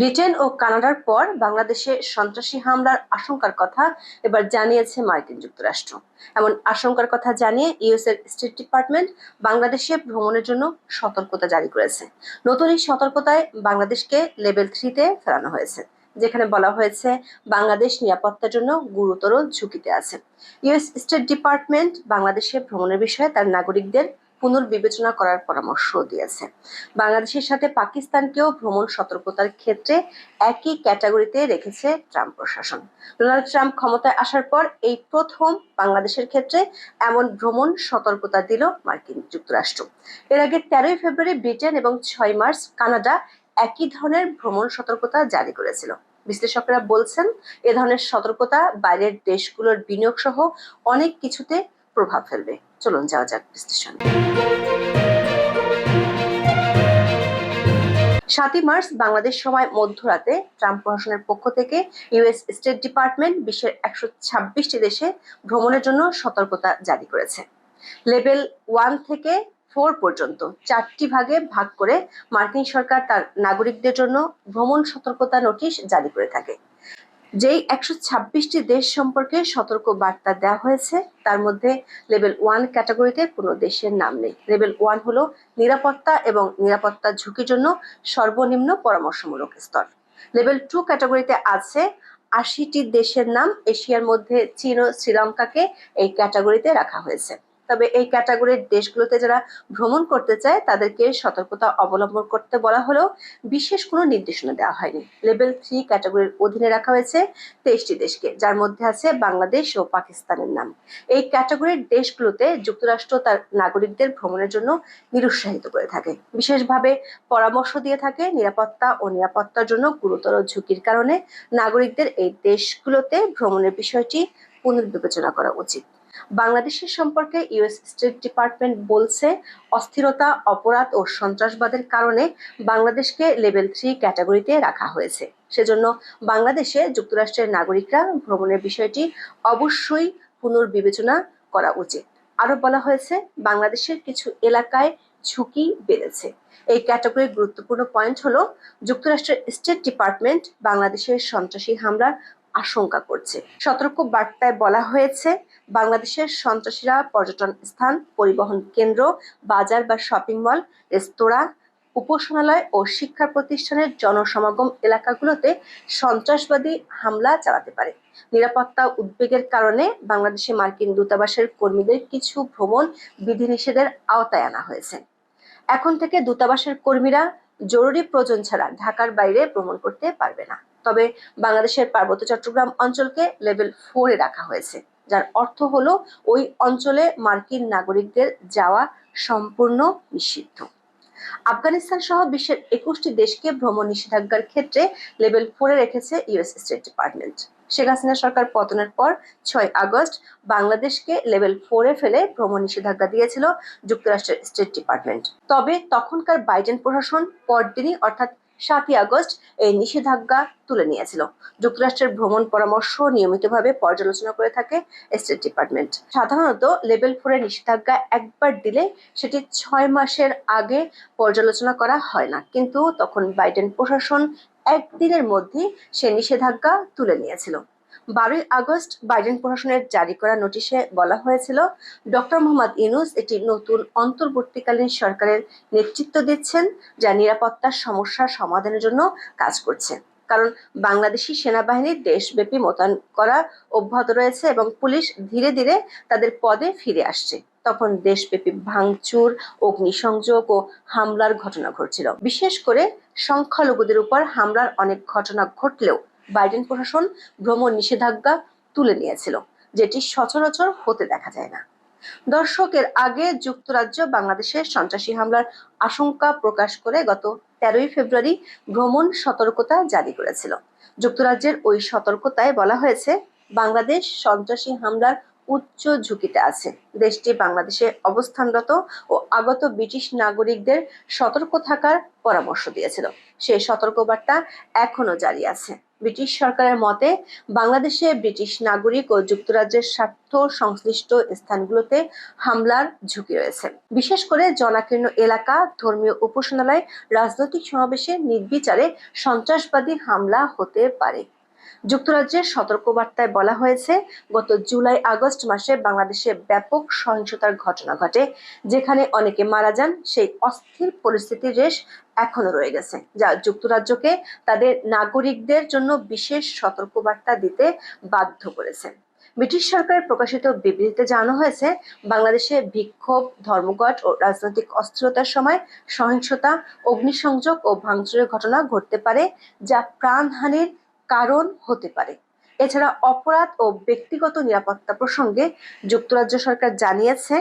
Britain ও কানাডার পর বাংলাদেশে সন্ত্রাসী হামলার আশঙ্কার কথা এবার জানিয়েছে মার্কিন যুক্তরাষ্ট্র। এমন আশঙ্কার কথা জানিয়ে ইউএস এর স্টেট ডিপার্টমেন্ট বাংলাদেশে ভ্রমণের জন্য সতর্কতা জারি করেছে। নতুন এই সতর্কতায় বাংলাদেশকে লেভেল থ্রিতে ফেরানো হয়েছে, যেখানে বলা হয়েছে বাংলাদেশ নিরাপত্তার জন্য গুরুতর ঝুঁকিতে আছে। ইউএস স্টেট ডিপার্টমেন্ট বাংলাদেশে ভ্রমণের বিষয়ে তার নাগরিকদের পুনর্বিবেচনা করার পরামর্শ দিয়েছে। বাংলাদেশের সাথে পাকিস্তানকেও ভ্রমণ সতর্কতার ক্ষেত্রে একই ক্যাটাগরিতে রেখেছে ট্রাম্প প্রশাসন। ডোনাল্ড ট্রাম্প ক্ষমতায় আসার পর এই প্রথম বাংলাদেশের ক্ষেত্রে এমন ভ্রমণ সতর্কতা দিল মার্কিন যুক্তরাষ্ট্র। এর আগে তেরোই ফেব্রুয়ারি ব্রিটেন এবং ছয় মার্চ কানাডা একই ধরনের ভ্রমণ সতর্কতা জারি করেছিল। বিশ্লেষকরা বলছেন, এ ধরনের সতর্কতা বাইরের দেশগুলোর বিনিয়োগ সহ অনেক কিছুতে প্রভাব ফেলবে। চলুন যাওয়া যাক বিশ্লেষণ। সাতই মার্চ, বাংলাদেশ সময় মধ্যরাতে ট্রাম্প প্রশাসনের পক্ষ থেকে ইউএস স্টেট ডিপার্টমেন্ট বিশ্বের একশো ছাব্বিশটি দেশে ভ্রমণের জন্য সতর্কতা জারি করেছে। লেভেল ওয়ান থেকে ফোর পর্যন্ত চারটি ভাগে ভাগ করে মার্কিন সরকার তার নাগরিকদের জন্য ভ্রমণ সতর্কতা নোটিশ জারি করে থাকে। যেই একশো ছাব্বিশটি দেশ সম্পর্কে সতর্ক বার্তা দেওয়া হয়েছে, তার মধ্যে লেভেল ওয়ান ক্যাটাগরিতে কোনো দেশের নাম নেই। লেভেল ওয়ান হলো নিরাপত্তা এবং নিরাপত্তা ঝুঁকির জন্য সর্বনিম্ন পরামর্শমূলক স্তর। লেভেল টু ক্যাটাগরিতে আছে আশিটি দেশের নাম, এশিয়ার মধ্যে চীন ও শ্রীলঙ্কাকে এই ক্যাটাগরিতে রাখা হয়েছে। তবে এই ক্যাটাগরির দেশগুলোতে যারা ভ্রমণ করতে চায়, তাদেরকে সতর্কতা অবলম্বন করতে বলা হলেও বিশেষ কোনো নির্দেশনা দেওয়া হয়নি। লেভেল থ্রি ক্যাটাগরির অধীনে রাখা হয়েছে তেইশটি দেশকে, যার মধ্যে আছে বাংলাদেশ ও পাকিস্তানের নাম। এই ক্যাটাগরির দেশগুলোতে যুক্তরাষ্ট্র তার নাগরিকদের ভ্রমণের জন্য নিরুৎসাহিত করে থাকে। বিশেষভাবে পরামর্শ দিয়ে থাকে নিরাপত্তা ও নিরাপত্তার জন্য গুরুতর ঝুঁকির কারণে নাগরিকদের এই দেশগুলোতে ভ্রমণের বিষয়টি পুনর্বিবেচনা করা উচিত। বাংলাদেশের সম্পর্কে ইউএস স্টেট ডিপার্টমেন্ট বলছে, অস্থিরতা, অপরাধ ও সন্ত্রাসবাদের কারণে বাংলাদেশকে লেভেল থ্রি ক্যাটাগরিতে রাখা হয়েছে। সেজন্য বাংলাদেশে যুক্তরাষ্ট্রের নাগরিকরা ভ্রমণের বিষয়টি অবশ্যই পুনর্বিবেচনা করা উচিত। আরও বলা হয়েছে, বাংলাদেশের কিছু এলাকায় ঝুঁকি বেড়েছে। এই ক্যাটাগরির গুরুত্বপূর্ণ পয়েন্ট হলো, যুক্তরাষ্ট্রের স্টেট ডিপার্টমেন্ট বাংলাদেশের সন্ত্রাসী হামলার আশঙ্কা করছে। সতর্ক বার্তায় বলা হয়েছে বাংলাদেশের সন্ত্রাসীরা পর্যটন স্থান, পরিবহন কেন্দ্র, বাজার বা শপিং মল রেস্তোরাঁ উপাসনালয় ও শিক্ষা প্রতিষ্ঠানের জনসমাগম এলাকাগুলোতে সন্ত্রাসবাদী হামলা চালাতে পারে। নিরাপত্তা উদ্বেগের কারণে বাংলাদেশে মার্কিন দূতাবাসের কর্মীদের কিছু ভ্রমণ বিধিনিষেধের আওতায় আনা হয়েছে। এখন থেকে দূতাবাসের কর্মীরা জরুরি প্রয়োজন ছাড়া ঢাকার বাইরে ভ্রমণ করতে পারবে না। তবে বাংলাদেশের পার্বত্য চট্টগ্রাম অঞ্চলকে লেভেল ফোরে রাখা হয়েছে। যার অর্থ হলো ওই অঞ্চলে মার্কিন নাগরিকদের যাওয়া সম্পূর্ণ নিষিদ্ধ। আফগানিস্তান সহ বিশ্বের একুশটি দেশকে ভ্রমণ নিষেধাজ্ঞার ক্ষেত্রে লেভেল ফোরে রেখেছে US state department Sheikh Hasina সরকার পতনের পর ছয় আগস্ট বাংলাদেশকে লেভেল ফোরে ফেলে ভ্রমণ নিষেধাজ্ঞা দিয়েছিল যুক্তরাষ্ট্রের স্টেট ডিপার্টমেন্ট তবে তখনকার বাইডেন প্রশাসন পরদিনই অর্থাৎ সাতই আগস্ট এই নিষেধাজ্ঞা তুলে নিয়েছিল। যুক্তরাষ্ট্রের ভ্রমণ পরামর্শ নিয়মিতভাবে পর্যালোচনা করে থাকে স্টেট ডিপার্টমেন্ট সাধারণত লেভেল ফোরের নিষেধাজ্ঞা একবার দিলে সেটি ছয় মাসের আগে পর্যালোচনা করা হয় না। কিন্তু তখন বাইডেন প্রশাসন একদিনের মধ্যে সে নিষেধাজ্ঞা তুলে নিয়েছিল। বারোই আগস্ট বাইডেন প্রশাসনের জারি করা নোটিশে বলা হয়েছিল, ডক্টর মোহাম্মদ ইউনুস একটি নতুন অন্তর্বর্তীকালীন সরকারের নেতৃত্ব দিচ্ছেন, যা নিরাপত্তার সমস্যার সমাধানের জন্য কাজ করছে। কারণ বাংলাদেশি সেনাবাহিনী দেশব্যাপী মোতায়েন করা অব্যাহত রয়েছে এবং পুলিশ ধীরে ধীরে তাদের পদে ফিরে আসছে। তখন দেশব্যাপী ভাঙচুর, অগ্নিসংযোগ ও হামলার ঘটনা ঘটছিল। বিশেষ করে সংখ্যালঘুদের উপর হামলার অনেক ঘটনা ঘটলেও বাইডেন প্রশাসন ভ্রমণ নিষেধাজ্ঞা তুলে নিয়েছিল, যেটি সচরাচর হতে দেখা যায় না। দর্শকের আগে যুক্তরাজ্য বাংলাদেশের সন্ত্রাসী হামলার আশঙ্কা প্রকাশ করে গত তেরোই ফেব্রুয়ারি ভ্রমণ সতর্কতা জারি করেছিল। যুক্তরাজ্যের ওই সতর্কতায় বলা হয়েছে, বাংলাদেশ সন্ত্রাসী হামলার উচ্চ ঝুঁকিতে আছে। দেশটি বাংলাদেশে অবস্থানরত ও আগত ব্রিটিশ নাগরিকদের সতর্ক থাকার পরামর্শ দিয়েছিল। সেই সতর্কবার্তা এখনও জারি আছে। ব্রিটিশ সরকারের মতে, বাংলাদেশে ব্রিটিশ নাগরিক ও যুক্তরাজ্যের স্বার্থ সংশ্লিষ্ট স্থানগুলোতে হামলার ঝুঁকি রয়েছে। বিশেষ করে জনাকীর্ণ এলাকা, ধর্মীয় উপাসনালয়, রাজনৈতিক সমাবেশে নির্বিচারে সন্ত্রাসবাদী হামলা হতে পারে। যুক্তরাজ্যের সতর্কবার্তায় বলা হয়েছে, গত জুলাই আগস্ট মাসে বাংলাদেশে ব্যাপক সহিংসতার ঘটনা ঘটে, যেখানে অনেকে মারা যান, সেই অস্থির পরিস্থিতির রেশ এখনও রয়ে গেছে, যা যুক্তরাজ্যকে তাদের নাগরিকদের জন্য বিশেষ সতর্কবার্তা দিতে বাধ্য করেছে। ব্রিটিশ সরকারের প্রকাশিত বিবৃতিতে জানানো হয়েছে, বাংলাদেশে বিক্ষোভ, ধর্মঘট ও রাজনৈতিক অস্থিরতার সময় সহিংসতা, অগ্নিসংযোগ ও ভাঙচুরের ঘটনা ঘটতে পারে, যা প্রাণহানির কারণ হতে পারে। এছাড়া অপরাধ ও ব্যক্তিগত নিরাপত্তা প্রসঙ্গে যুক্তরাজ্য সরকার জানিয়েছে,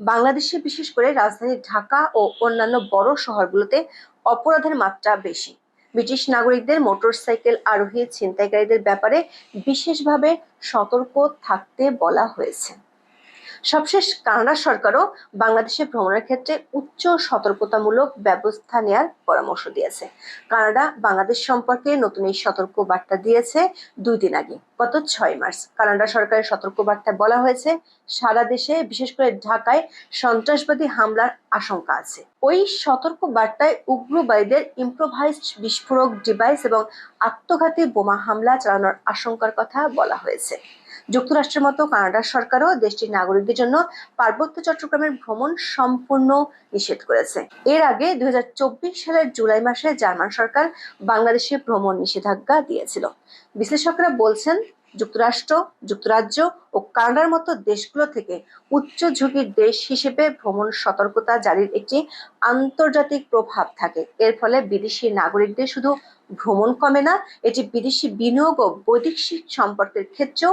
বাংলাদেশে বিশেষ করে রাজধানী ঢাকা ও অন্যান্য বড় শহরগুলোতে অপরাধের মাত্রা বেশি। ব্রিটিশ নাগরিকদের মোটরসাইকেল আরোহী ছিনতাইকারীদের ব্যাপারে বিশেষভাবে সতর্ক থাকতে বলা হয়েছে। সবশেষ কানাডা সরকারও বাংলাদেশে ভ্রমণের ক্ষেত্রে উচ্চ সতর্কতামূলক ব্যবস্থা নেওয়ার পরামর্শ দিয়েছে। কানাডা বাংলাদেশ সম্পর্কে নতুন এই সতর্ক বার্তা দিয়েছে দুই দিন আগে, গত ছয় মার্চ। কানাডা সরকারের সতর্ক বার্তায় বলা হয়েছে, সারা দেশে, বিশেষ করে ঢাকায়, সন্ত্রাসবাদী হামলার আশঙ্কা আছে। ওই সতর্ক বার্তায় উগ্রবাদীদের ইম্প্রোভাইজড বিস্ফোরক ডিভাইস এবং আত্মঘাতী বোমা হামলা চালানোর আশঙ্কার কথা বলা হয়েছে। যুক্তরাষ্ট্রের মতো কানাডার সরকারও দেশটির নাগরিকদের জন্য পার্বত্য চট্টগ্রামের ভ্রমণ সম্পূর্ণ নিষেধ করেছে। এর আগে দুই হাজার চব্বিশ সালের জুলাই মাসে জার্মান সরকার বাংলাদেশে ভ্রমণ নিষেধাজ্ঞা দিয়েছিল। বিশ্লেষকরা বলছেন, যুক্তরাষ্ট্র, যুক্তরাজ্য ও কানাডার মতো দেশগুলো থেকে উচ্চ ঝুঁকির দেশ হিসেবে ভ্রমণ সতর্কতা জারির একটি আন্তর্জাতিক প্রভাব থাকে। এর ফলে বিদেশি নাগরিকদের শুধু ভ্রমণ কমে না, এটি বিদেশি বিনিয়োগ ও বৈদেশিক সম্পর্কের ক্ষেত্রেও